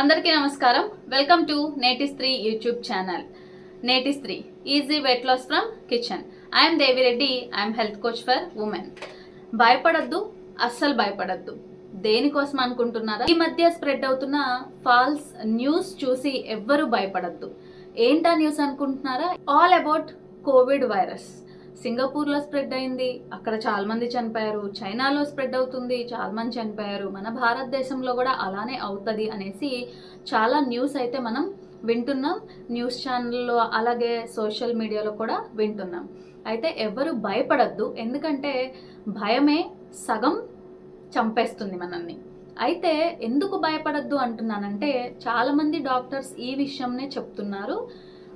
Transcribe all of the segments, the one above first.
అందరికీ నమస్కారం. Welcome to నేటి స్త్రీ యూట్యూబ్ ఛానల్ నేటి స్త్రీ easy weight loss from kitchen I'm Devireddy I'm health coach for women భయపడద్దు అస్సలు భయపడద్దు. దేనికోసం అనుకుంటున్నారా? ఈ మధ్య స్ప్రెడ్ అవుతున్న ఫాల్స్ న్యూస్ చూసి ఎవ్వరూ భయపడద్దు. ఏంటా న్యూస్ అనుకుంటున్నారా? ఆల్ అబౌట్ కోవిడ్ వైరస్ సింగపూర్లో స్ప్రెడ్ అయింది. అక్కడ చాలా మంది చనిపోయారు. చైనాలో స్ప్రెడ్ అవుతుంది. చాలా మంది చనిపోయారు. మన భారతదేశంలో కూడా అలానే అవుతుంది అనేసి చాలా న్యూస్ అయితే మనం వింటున్నాం. న్యూస్ ఛానల్లో అలాగే సోషల్ మీడియాలో కూడా వింటున్నాం. అయితే ఎవరు భయపడద్దు. ఎందుకంటే భయమే సగం చంపేస్తుంది మనల్ని. అయితే ఎందుకు భయపడద్దు అంటున్నానంటే చాలామంది డాక్టర్స్ ఈ విషయంనే చెప్తున్నారు.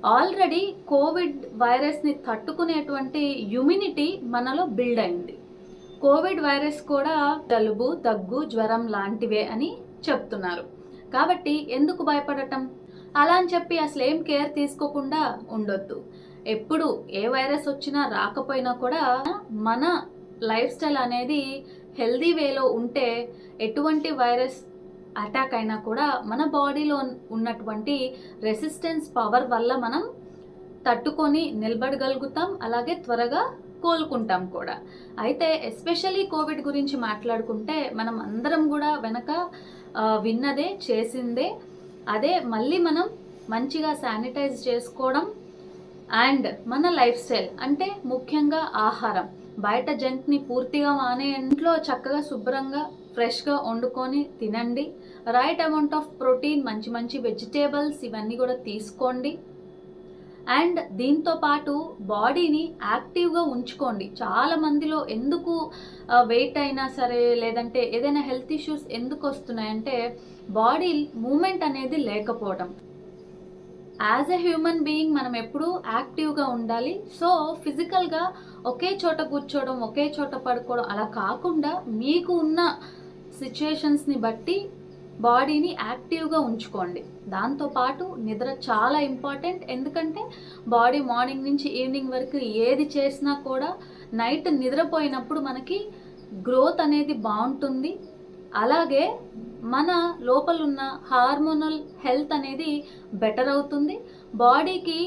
ఆల్రెడీ కోవిడ్ వైరస్ని తట్టుకునేటువంటి ఇమ్యూనిటీ మనలో బిల్డ్ అయింది. కోవిడ్ వైరస్ కూడా జలుబు దగ్గు జ్వరం లాంటివే అని చెప్తున్నారు. కాబట్టి ఎందుకు భయపడటం? అలా అని చెప్పి అసలు ఏం కేర్ తీసుకోకుండా ఉండొద్దు. ఎప్పుడు ఏ వైరస్ వచ్చినా రాకపోయినా కూడా మన లైఫ్ స్టైల్ అనేది హెల్దీ వేలో ఉంటే ఎటువంటి వైరస్ అటాక్ అయినా కూడా మన బాడీలో ఉన్నటువంటి రెసిస్టెన్స్ పవర్ వల్ల మనం తట్టుకొని నిలబడగలుగుతాం అలాగే త్వరగా కోలుకుంటాం కూడా. అయితే ఎస్పెషల్లీ కోవిడ్ గురించి మాట్లాడుకుంటే మనం అందరం కూడా వెనక విన్నదే చేసిందే. అదే మళ్ళీ మనం మంచిగా శానిటైజ్ చేసుకోవడం అండ్ మన లైఫ్ స్టైల్ అంటే ముఖ్యంగా ఆహారం. బయట జంక్ని పూర్తిగా మానే ఇంట్లో చక్కగా శుభ్రంగా ఫ్రెష్గా వండుకొని తినండి. రైట్ అమౌంట్ ఆఫ్ ప్రోటీన్ మంచి మంచి వెజిటేబుల్స్ ఇవన్నీ కూడా తీసుకోండి. అండ్ దీంతో పాటు బాడీని యాక్టివ్గా ఉంచుకోండి. చాలా మందిలో ఎందుకు వెయిట్ అయినా సరే లేదంటే ఏదైనా హెల్త్ ఇష్యూస్ ఎందుకు వస్తున్నాయంటే బాడీ మూమెంట్ అనేది లేకపోవడం యాజ్ ఎ హ్యూమన్ బీయింగ్ మనం ఎప్పుడూ యాక్టివ్గా ఉండాలి. సో ఫిజికల్గా ఒకే చోట కూర్చోవడం ఒకే చోట పడుకోవడం అలా కాకుండా మీకు ఉన్న సిచ్యుయేషన్స్ని బట్టి బాడీని యాక్టివ్గా ఉంచుకోండి. దాంతోపాటు నిద్ర చాలా ఇంపార్టెంట్ ఎందుకంటే బాడీ మార్నింగ్ నుంచి ఈవినింగ్ వరకు ఏది చేసినా కూడా నైట్ నిద్రపోయినప్పుడు మనకి గ్రోత్ అనేది బాగుంటుంది. అలాగే మన లోపల ఉన్న హార్మోనల్ హెల్త్ అనేది బెటర్ అవుతుంది. బాడీకి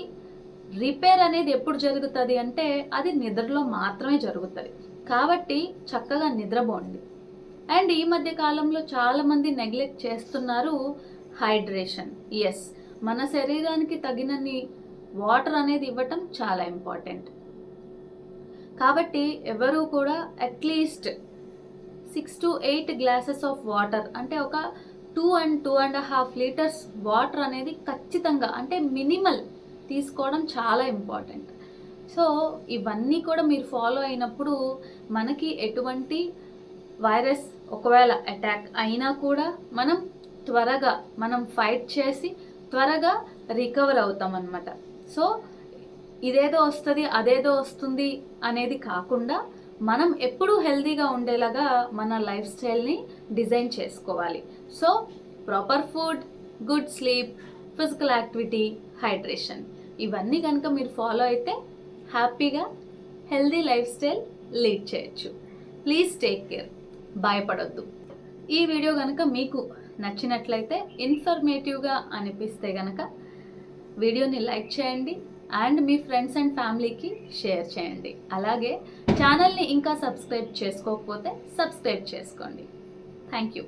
రిపేర్ అనేది ఎప్పుడు జరుగుతుంది అంటే అది నిద్రలో మాత్రమే జరుగుతుంది. కాబట్టి చక్కగా నిద్రపోండి. అండ్ ఈ మధ్య కాలంలో చాలామంది నెగ్లెక్ట్ చేస్తున్నారు హైడ్రేషన్. ఎస్ మన శరీరానికి తగినన్ని వాటర్ అనేది ఇవ్వటం చాలా ఇంపార్టెంట్. కాబట్టి ఎవరు కూడా at least six to eight glasses of water అంటే ఒక two and two and half litres water అనేది ఖచ్చితంగా అంటే మినిమల్ తీసుకోవడం చాలా ఇంపార్టెంట్ సో ఇవన్నీ కూడా మీరు ఫాలో అయినప్పుడు మనకి ఎటువంటి వైరస్ ఒకవేళ అటాక్ అయినా కూడా మనం త్వరగా మనం ఫైట్ చేసి త్వరగా రికవర్ అవుతాం అనమాట సో ఇదేదో వస్తుంది అదేదో వస్తుంది అనేది కాకుండా మనం ఎప్పుడూ హెల్తీగా ఉండేలాగా మన లైఫ్ స్టైల్ని డిజైన్ చేసుకోవాలి. So proper food good sleep physical activity hydration ఇవన్నీ కనుక మీరు ఫాలో అయితే హ్యాపీగా హెల్దీ లైఫ్ స్టైల్ లీడ్ చేయొచ్చు. ప్లీజ్ టేక్ కేర్ భయపడొద్దు. ఈ వీడియో కనుక మీకు నచ్చినట్లయితే ఇన్ఫర్మేటివ్గా అనిపిస్తే కనుక వీడియోని లైక్ చేయండి అండ్ మీ ఫ్రెండ్స్ అండ్ ఫ్యామిలీకి షేర్ చేయండి. అలాగే ఛానల్ని ఇంకా సబ్స్క్రైబ్ చేసుకోకపోతే సబ్స్క్రైబ్ చేసుకోండి. Thank you.